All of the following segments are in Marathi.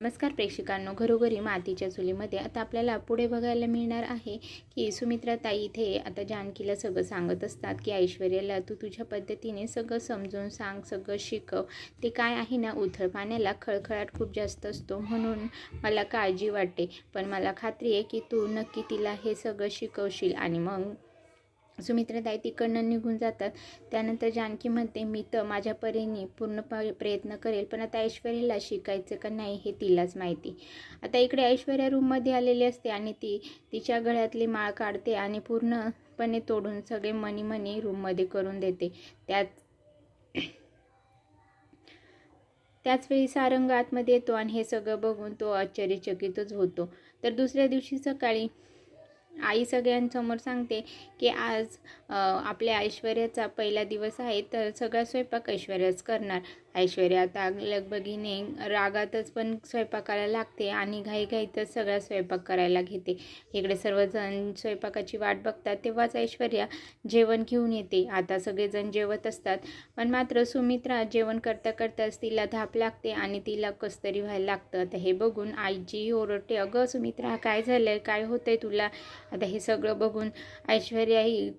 नमस्कार प्रेक्षकांनो घरोघरी मातीच्या चुलीमध्ये आता आपल्याला पुढे बघायला मिळणार आहे की सुमित्रा ताई इथे आता जानकीला सगळं सांगत असतात की ऐश्वर्याला तू तुझ्या पद्धतीने सगळं समजून सांग सगळं शिकव. ते काय आहे ना उथळ पाण्याला खळखळाट खूप जास्त असतो म्हणून मला काळजी वाटते. पण मला खात्री आहे की तू नक्की तिला हे सगळं शिकवशील आणि मग सुमित्राताई तिकडनं निघून जातात. त्यानंतर जानकी म्हणते मी तर माझ्या परीने पूर्ण प प्रयत्न करेल पण आता ऐश्वर्याला शिकायचं का नाही हे तिलाच माहिती. आता इकडे ऐश्वर्या रूममध्ये आलेली असते आणि ती तिच्या गळ्यातली माळ काढते आणि पूर्णपणे तोडून सगळे मनी मनी रूममध्ये करून देते. त्यात त्याचवेळी सारंग आतमध्ये येतो आणि हे सगळं बघून तो आश्चर्यचकितच होतो. तर दुसऱ्या दिवशी सकाळी आई सगळ्यांसमोर सांगते की आज आपल्या ऐश्वर्याचा पहिला दिवस आहे तर सगळा स्वयंपाक ऐश्वर्याच करणार. ऐश्वर्या आता लगबगीने रागातच पण स्वयंपाकाला लागते आणि घाईघाईतच सगळा स्वयंपाक करायला घेते. इकडे सर्वजण स्वयंपाकाची वाट बघतात तेव्हाच ऐश्वर्या जेवण घेऊन येते. आता सगळेजण जेवत असतात पण मात्र सुमित्रा जेवण करता करताच तिला धाप लागते आणि तिला कसतरी व्हायला लागतं. तर हे बघून आईची ओरडते अगं सुमित्रा काय झालं काय होतंय तुला? आता हे सगळं बघून ऐश्वर्या ही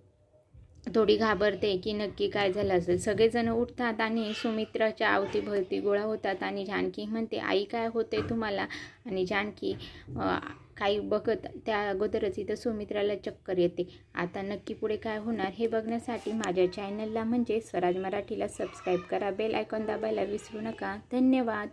थोडी घाबरते की नक्की काय झालं असेल. सगळेजण उठतात आणि सुमित्राच्या अवतीभोवती गोळा होतात आणि जानकी म्हणते आई काय होते तुम्हाला? आणि जानकी काही बघत त्या अगोदरच इथं सुमित्राला चक्कर येते. आता नक्की पुढे काय होणार हे बघण्यासाठी माझ्या चॅनलला म्हणजे स्वराज मराठीला सबस्क्राईब करा बेल आयकॉन दाबायला विसरू नका. धन्यवाद.